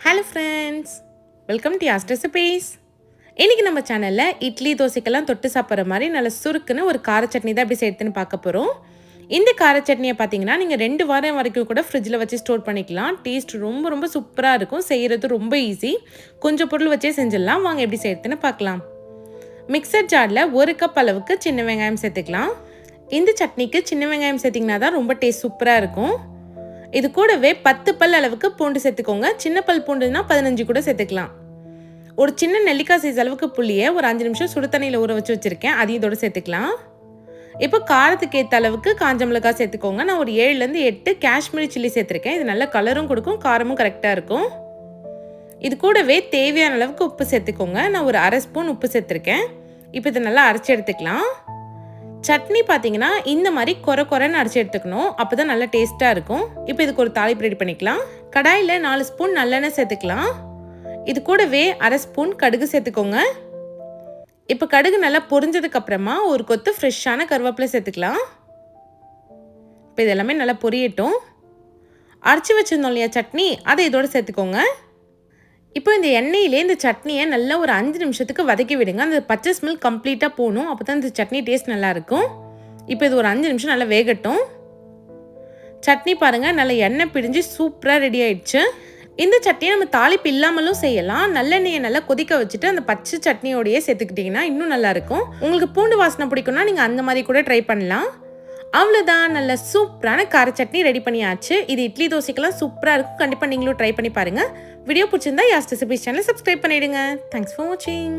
Hello friends welcome to Yas recipes இன்றைக்கி நம்ம சேனலில் இட்லி தோசைக்கெல்லாம் தொட்டு சாப்பிட்ற மாதிரி நல்ல சுருக்குன்னு ஒரு கார சட்னி தான் எப்படி சேர்த்துன்னு பார்க்க போகிறோம் இந்த கார சட்னியை பார்த்தீங்கன்னா நீங்கள் ரெண்டு வாரம் வரைக்கும் கூட ஃப்ரிட்ஜில் வச்சு ஸ்டோர் பண்ணிக்கலாம். டேஸ்ட் ரொம்ப ரொம்ப சூப்பராக இருக்கும். செய்கிறது ரொம்ப ஈஸி கொஞ்சம் பொருள் வச்சே செஞ்சிடலாம். வாங்க எப்படி சேர்த்துன்னு பார்க்கலாம். மிக்சர் ஜாரில் ஒரு கப் அளவுக்கு சின்ன வெங்காயம் சேர்த்துக்கலாம். இந்த சட்னிக்கு சின்ன வெங்காயம் சேர்த்திங்கன்னா தான் ரொம்ப டேஸ்ட் சூப்பராக இருக்கும். இது கூடவே பத்து பல் அளவுக்கு பூண்டு சேர்த்துக்கோங்க. சின்ன பல் பூண்டுனா பதினஞ்சு கூட சேர்த்துக்கலாம். ஒரு சின்ன நெல்லிக்காய் சைஸ் அளவுக்கு புளியை ஒரு அஞ்சு நிமிஷம் சுடு தண்ணியில் ஊற வச்சு வச்சுருக்கேன். அதையும் இதோட சேர்த்துக்கலாம். இப்போ காரத்துக்கு ஏற்ற அளவுக்கு காஞ்ச மிளகாய் சேர்த்துக்கோங்க. நான் ஒரு ஏழுலேருந்து எட்டு காஷ்மீரி சில்லி சேர்த்துருக்கேன். இது நல்ல கலரும் கொடுக்கும் காரமும் கரெக்டாக இருக்கும். இது கூடவே தேவையான அளவுக்கு உப்பு சேர்த்துக்கோங்க. நான் ஒரு அரை ஸ்பூன் உப்பு சேர்த்துருக்கேன். இப்போ இதை நல்லா அரைச்சி எடுத்துக்கலாம். சட்னி பார்த்தீங்கன்னா இந்த மாதிரி கொர கொரன்னு அரைச்சி எடுத்துக்கணும். அப்போ தான் நல்லா டேஸ்ட்டாக இருக்கும். இப்போ இதுக்கு ஒரு தாளிப்பு ரெடி பண்ணிக்கலாம். கடாயில் நாலு ஸ்பூன் நல்லெண்ணெய் சேர்த்துக்கலாம். இது கூடவே அரை ஸ்பூன் கடுகு சேர்த்துக்கோங்க. இப்போ கடுகு நல்லா பொரிஞ்சதுக்கு அப்புறமா ஒரு கொத்து ஃப்ரெஷ்ஷான கருவேப்பிலை சேர்த்துக்கலாம். இப்போ இதெல்லாமே நல்லா பொரியட்டும். அரைச்சி வச்சிருந்தோம் இல்லையா சட்னி அதை இதோட சேர்த்துக்கோங்க. இப்போ இந்த எண்ணெயிலே இந்த சட்னியை நல்லா ஒரு அஞ்சு நிமிஷத்துக்கு வதக்கி விடுங்க. அந்த பச்சை ஸ்மெல் கம்ப்ளீட்டாக போகணும். அப்போ தான் இந்த சட்னி டேஸ்ட் நல்லாயிருக்கும். இப்போ இது ஒரு அஞ்சு நிமிஷம் நல்லா வேகட்டும். சட்னி பாருங்கள் நல்லா எண்ணெய் பிடிஞ்சு சூப்பராக ரெடி ஆயிடுச்சு. இந்த சட்னியை நம்ம தாளிப்பு இல்லாமலும் செய்யலாம். நல்லெண்ணெயை நல்லா கொதிக்க வச்சுட்டு அந்த பச்சை சட்னியோடையே சேர்த்துக்கிட்டிங்கன்னா இன்னும் நல்லாயிருக்கும். உங்களுக்கு பூண்டு வாசனை பிடிக்கும்னா நீங்கள் அந்த மாதிரி கூட ட்ரை பண்ணலாம். அவ்வளோதான் நல்ல சூப்பரான கார சட்னி ரெடி பண்ணியாச்சு. இது இட்லி தோசைக்கெல்லாம் சூப்பராக இருக்கும். கண்டிப்பாக நீங்களும் ட்ரை பண்ணி பாருங்கள் வீடியோ பிடிச்சிருந்தா யாஸ் ரெசிபிஸ் சேனல் சப்ஸ்கிரைப் பண்ணிவிடுங்க தேங்க்ஸ் ஃபார் வாட்சிங்